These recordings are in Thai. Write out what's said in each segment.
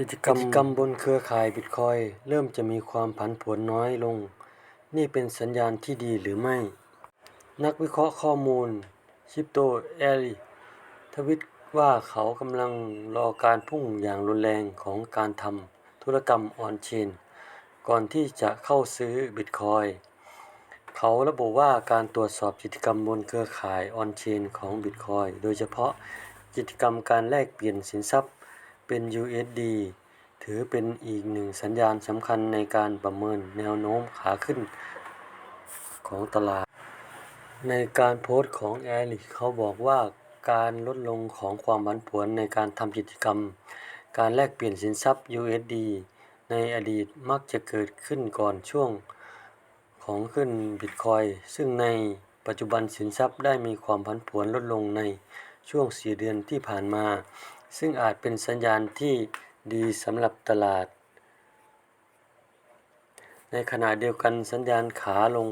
กิจกรรมกรรมบนเครือข่ายบิตคอยเริ่มจะมีความผันผวนน้อยลง นี่เป็นสัญญาณที่ดีหรือไม่ นักวิเคราะห์ข้อมูลชิปโตแอรีทวิตว่าเขากำลังรอการพุ่งอย่างรุนแรงของการทำธุรกรรมออนเชนก่อนที่จะเข้าซื้อบิตคอยเขาระบุว่าการตรวจสอบกิจกรรมบนเครือข่ายออนเชนของบิตคอยโดยเฉพาะกิจกรรมการแลกเปลี่ยนสินทรัพย์ เป็น USD ถือเป็นอีกหนึ่งสัญญาณสำคัญในการประเมินแนวโน้มขาขึ้นของตลาด ในการโพสต์ของแอริเขาบอกว่าการลดลงของความผันผวนในการทำกิจกรรม การแลกเปลี่ยนสินทรัพย์ USD ในอดีตมักจะเกิดขึ้นก่อนช่วงของขึ้นบิตคอยซึ่งในปัจจุบันสินทรัพย์ได้มีความผันผวนลดลงในช่วง 4 เดือนที่ผ่านมา ซึ่งอาจเป็นสัญญาณที่ดีสำหรับตลาด ในขณะเดียวกันสัญญาณขาลง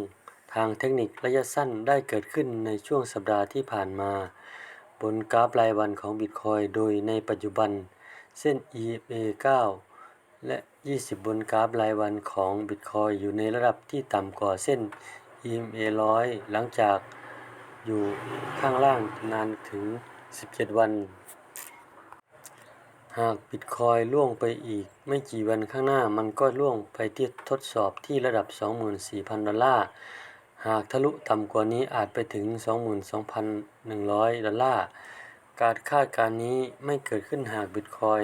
ทางเทคนิคระยะสั้นได้เกิดขึ้นในช่วงสัปดาห์ที่ผ่านมา บนกราฟรายวันของบิตคอยโดยในปัจจุบัน เส้น EMA 9 และ 20 บนกราฟรายวันของบิตคอยอยู่ในระดับที่ต่ำกว่าเส้น EMA 100 หลังจากอยู่ข้างล่างนานถึง 17 วัน หากบิตคอยล่วงไปอีก ไม่กี่วันข้างหน้ามันก็ล่วงไปที่ทดสอบที่ระดับ 24,000 ดอลลาร์ หากทะลุต่ำกว่านี้อาจไปถึง 22,100 ดอลลาร์ การคาดการณ์นี้ไม่เกิดขึ้นหากบิตคอย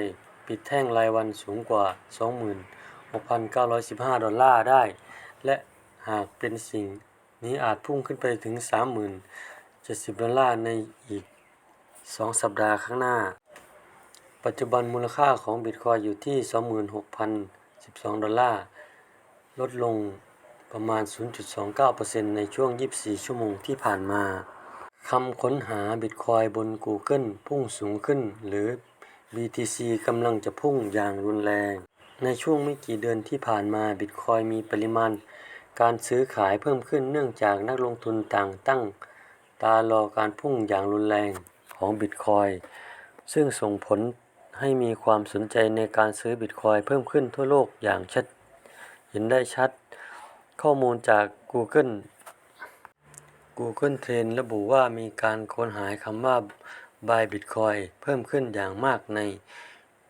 ปิดแท่งรายวันสูงกว่า 26,915 ดอลลาร์ได้ และหากเป็นสิ่งนี้อาจพุ่งขึ้นไปถึง 30,070 ดอลลาร์ในอีก 2 สัปดาห์ข้างหน้า ปัจจุบันมูลค่าของบิตคอยอยู่ที่ 26,012 ดอลลาร์ ลดลงประมาณ 0.29%ในช่วง 24 ชั่วโมงที่ผ่านมา คำค้นหาบิตคอยบน Google พุ่งสูงขึ้น หรือ BTC กำลังจะพุ่งอย่างรุนแรง ในช่วงไม่กี่เดือนที่ผ่านมาบิตคอยมีปริมาณ การซื้อขายเพิ่มขึ้นเนื่องจากนักลงทุนต่างตั้ง ตารอการพุ่งอย่างรุนแรงของบิตคอยซึ่งส่งผล ให้มีความสนใจในการซื้อบิตคอยเพิ่มขึ้นทั่วโลกอย่างชัดเห็นได้ชัด ข้อมูลจาก Google Google Trend ระบุว่ามีการค้นหาคำว่า Buy Bitcoin เพิ่มขึ้นอย่างมากใน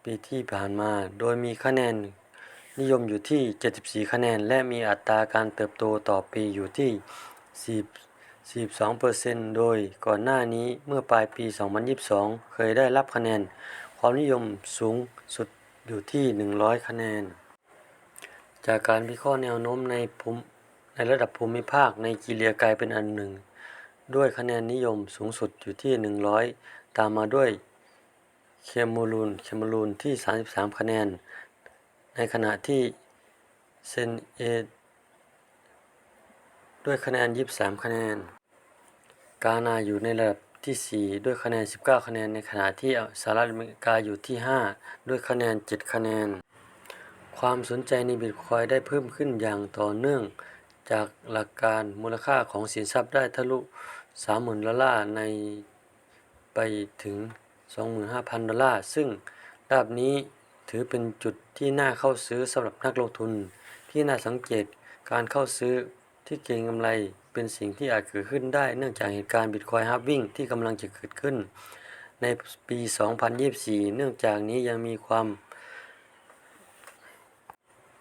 ปีที่ผ่านมา โดยมีคะแนนนิยมอยู่ที่ 74 คะแนน และมีอัตราการเติบโตต่อปีอยู่ที่10 42%โดยก่อนหน้านี้เมื่อปลายปี 2022 เคยได้รับคะแนน ความนิยมสูงสุดอยู่ที่ 100 คะแนน จากการวิเคราะห์แนวโน้มในภูมิในระดับภูมิภาคไนจีเรียกลายเป็นอันหนึ่ง ด้วยคะแนนนิยมสูงสุดอยู่ที่ 100 ตามมาด้วยเคมูรูนเคมูรูนที่ 33 คะแนน ในขณะที่เซนเอด้วยคะแนน 23 คะแนน กานาอยู่ในระดับ ที่ 4 ด้วยคะแนน 19 คะแนน ในขณะที่สหรัฐอเมริกาอยู่ที่ 5 ด้วยคะแนน 7 คะแนน ความสนใจในบิตคอยได้เพิ่มขึ้นอย่างต่อเนื่อง จากหลักการมูลค่าของสินทรัพย์ได้ทะลุ 30,000 ดอลลาร์ในไปถึง 25,000 ดอลลาร์ ซึ่งระดับนี้ถือเป็นจุดที่น่าเข้าซื้อสำหรับนักลงทุนที่น่าสังเกตการเข้าซื้อ ที่เก็งกำไรเป็นสิ่งที่อาจเกิดขึ้นได้เนื่องจากเหตุการณ์บิตคอยฮาร์วิ่งที่กำลังจะเกิดขึ้น ในปี 2024 เนื่องจากนี้ยังมีความ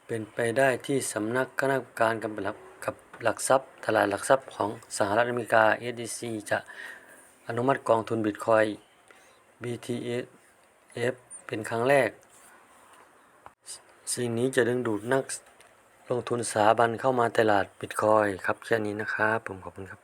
เป็นไปได้ที่สำนักคณะกรรมการกำกับกับหลักทรัพย์ตลาดหลักทรัพย์ของสหรัฐอเมริกา SEC จะอนุมัติกองทุนบิตคอย BTF เป็นครั้งแรก สิ่งนี้จะดึงดูดนัก ลงทุนสถาบันเข้ามาตลาดบิตคอยครับแค่นี้นะครับผมขอบคุณครับ